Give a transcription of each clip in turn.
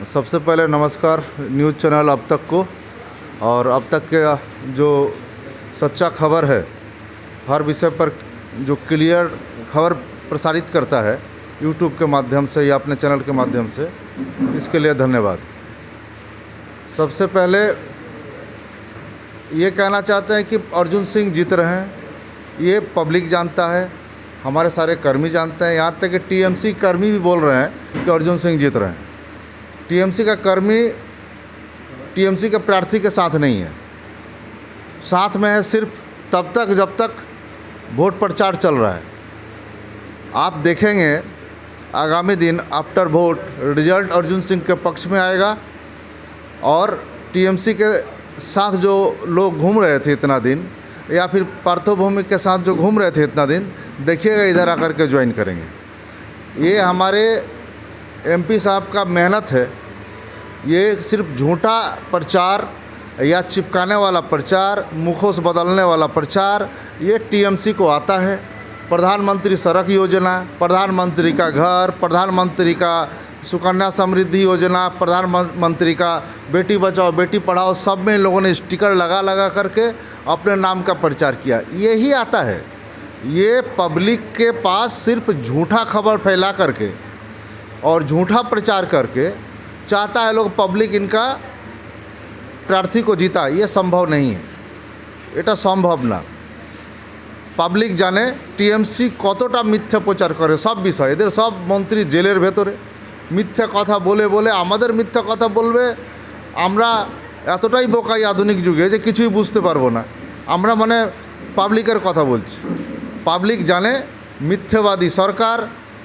सबसे पहले नमस्कार न्यूज़ चैनल अब तक को और अब तक के जो सच्चा खबर है, हर विषय पर जो क्लियर खबर प्रसारित करता है यूट्यूब के माध्यम से या अपने चैनल के माध्यम से, इसके लिए धन्यवाद। सबसे पहले ये कहना चाहते हैं कि अर्जुन सिंह जीत रहे हैं, ये पब्लिक जानता है, हमारे सारे कर्मी जानते हैं, यहाँ तक कि टीएमसी कर्मी भी बोल रहे हैं कि अर्जुन सिंह जीत रहे हैं। टीएमसी का कर्मी टीएमसी के प्रार्थी के साथ नहीं है। साथ में है सिर्फ़ तब तक जब तक वोट प्रचार चल रहा है। आप देखेंगे, आगामी दिन after vote result Arjun Singh के पक्ष में आएगा और टीएमसी के साथ जो लोग घूम रहे थे इतना दिन, या फिर पार्थोभूमि के साथ जो घूम रहे थे इतना दिन, देखिएगा इधर आकर के ज्वाइन करेंगे। ये हमारे एमपी साहब का मेहनत है। ये सिर्फ़ झूठा प्रचार या चिपकाने वाला प्रचार मुखों से बदलने वाला प्रचार, ये टीएमसी को आता है। प्रधानमंत्री सड़क योजना, प्रधानमंत्री का घर, प्रधानमंत्री का सुकन्या समृद्धि योजना, प्रधानमंत्री का बेटी बचाओ, बेटी पढ़ाओ, सब में लोगों ने स्टिकर लगा लगा करके अपने नाम का प्रचार किया। यही आता है। ये पब्लिक के पास सिर्फ़ झूठा खबर फैला करके और झूठा प्रचार करके चाहता है लोग पब्लिक इनका प्रार्थी को जीता ये संभव नहीं है এটা সম্ভব না পাবলিক জানে টিএমসি কতটা মিথ্যা প্রচার করে সব বিষয় এদের সব মন্ত্রী জেলের ভেতরে মিথ্যা কথা বলে বলে আমাদের মিথ্যা কথা বলবে আমরা এতটাই বোকাই আধুনিক যুগে যে কিছুই বুঝতে পারবো না আমরা মানে পাবলিকের কথা বলছি পাবলিক জানে মিথ্যেবাদী সরকার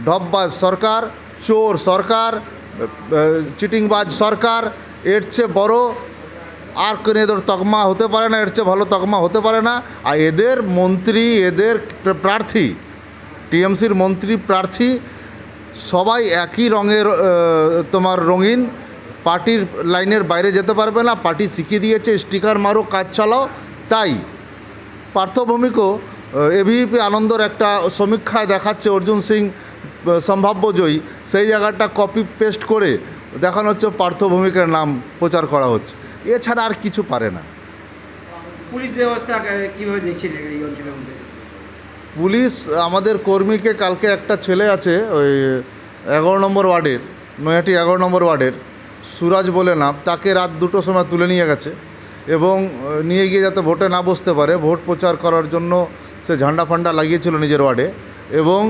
ঢপবাজ সরকার চোর সরকার চিটিংবাজ সরকার, এর চেয়ে বড় আর কোনো এদের তকমা হতে পারে না, এর চেয়ে ভালো তকমা হতে পারে না। আর এদের মন্ত্রী, এদের প্রার্থী, টিএমসির মন্ত্রী প্রার্থী, সবাই একই রঙের তোমার রঙিন। পার্টির লাইনের বাইরে যেতে পারবে না, পার্টি শিখিয়ে দিয়েছে, স্টিকার মারো, কাজ চালাও। তাই পার্থভূমিকও এভিপি আনন্দর একটা সমীক্ষায় দেখাচ্ছে অর্জুন সিং সম্ভাব্য জয়ী। সেই জায়গাটা কপি পেস্ট করে দেখানো হচ্ছে পার্থভূমিকের নাম প্রচার করা হচ্ছে। এছাড়া আর কিছু পারে না। পুলিশ ব্যবস্থা কীভাবে দেখছেন এই অঞ্চলের মধ্যে? পুলিশ আমাদের কর্মীকে কালকে একটা ছেলে আছে ওই এগারো নম্বর ওয়ার্ডের নয়াটি এগারো নম্বর ওয়ার্ডের সুরাজ বলে নাম তাকে রাত দুটোর সময় তুলে নিয়ে গেছে এবং নিয়ে গিয়ে যাতে ভোটে না বসতে পারে ভোট প্রচার করার জন্য সে ঝান্ডা ফান্ডা লাগিয়েছিল নিজের ওয়ার্ডে এবং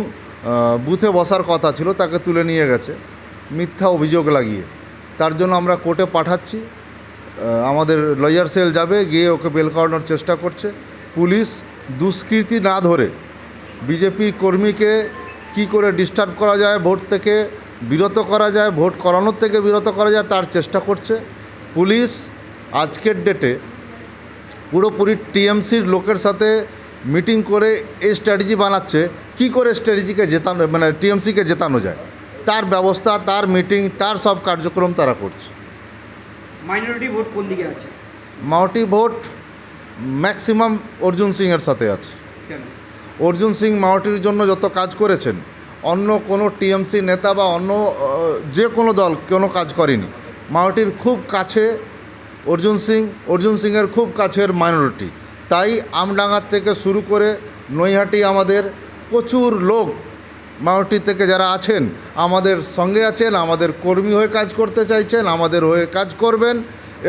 বুথে বসার কথা ছিল, তাকে তুলে নিয়ে গেছে। মিথ্যা অভিযোগ লাগিয়ে। তার জন্য আমরা কোর্টে পাঠাচ্ছি। আমাদের লয়ার সেল যাবে, গিয়ে ওকে বেল করানোর চেষ্টা করছে। পুলিশ দুষ্কৃতি না ধরে বিজেপির কর্মীকে কি করে ডিস্টার্ব করা যায়, ভোট থেকে বিরত করা যায়, ভোট করানোর থেকে বিরত করা যায়, তার চেষ্টা করছে। পুলিশ আজকের ডেটে পুরোপুরি টিএমসির লোকের সাথে মিটিং করে এই স্ট্র্যাটেজি বানাচ্ছে কি করে স্ট্র্যাটেজিকে জেতানো মানে টিএমসিকে জেতানো যায়? তার ব্যবস্থা তার মিটিং তার সব কার্যক্রম তারা করছে। মাইনরিটি ভোট কোন দিকে আছে? মাওটি ভোট ম্যাক্সিমাম অর্জুন সিংয়ের সাথে আছে। অর্জুন সিং মাওটির জন্য যত কাজ করেছেন অন্য কোনো টিএমসি নেতা বা অন্য যে কোনো দল কোনো কাজ করেনি। মাওটির খুব কাছে অর্জুন সিং অর্জুন সিংয়ের খুব কাছের মাইনরিটি তাই আমডাঙ্গার থেকে শুরু করে নৈহাটি আমাদের প্রচুর লোক মাউটি থেকে যারা আছেন, আমাদের সঙ্গে আছেন, আমাদের কর্মী হয়ে কাজ করতে চাইছেন, আমাদের হয়ে কাজ করবেন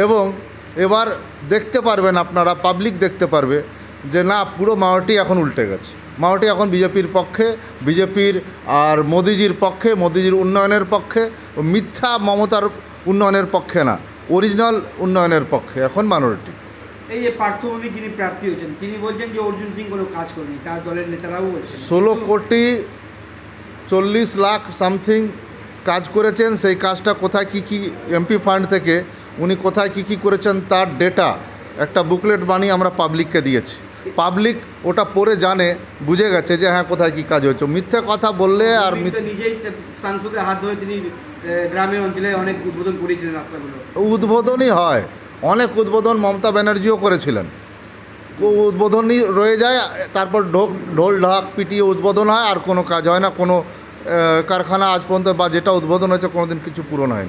এবং এবার দেখতে পারবেন, আপনারা পাবলিক দেখতে পারবে যে না, পুরো মাওয়াটি এখন উল্টে গেছে। মাওয়াটি এখন বিজেপির পক্ষে, বিজেপির আর মোদিজির পক্ষে, মোদিজির উন্নয়নের পক্ষে, মিথ্যা মমতার উন্নয়নের পক্ষে না অরিজিনাল উন্নয়নের পক্ষে, এখন মাইনরিটি এই যে পার্থভূমিক যিনি প্রার্থী হয়েছেন তিনি বলছেন যে অর্জুন সিং কোনো কাজ করেনি তার দলের নেতারাও বলছেন। ষোলো কোটি চল্লিশ লাখ সামথিং কাজ করেছেন সেই কাজটা কোথায় কী কী এমপি ফান্ড থেকে উনি কোথায় কী কী করেছেন তার ডেটা একটা বুকলেট বানিয়ে আমরা পাবলিককে দিয়েছি। পাবলিক ওটা পড়ে জানে বুঝে গেছে যে হ্যাঁ কোথায় কী কাজ হয়েছে। মিথ্যে কথা বললে আর নিজেই সাংসদের হাত ধরে তিনি গ্রামের অঞ্চলে অনেক উদ্বোধন করেছিলেন রাস্তাগুলো। উদ্বোধনই হয়। অনেক উদ্বোধন মমতা ব্যানার্জিও করেছিলেন। উদ্বোধনই রয়ে যায়, তারপর ঢোক, ঢোল, ঢাক, পিটিয়ে উদ্বোধন হয়, আর কোনো কাজ হয় না। কোনো কারখানা আজ পর্যন্ত বা যেটা উদ্বোধন হয়েছে কোনো দিন কিছু পূরণ হয়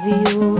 view. you.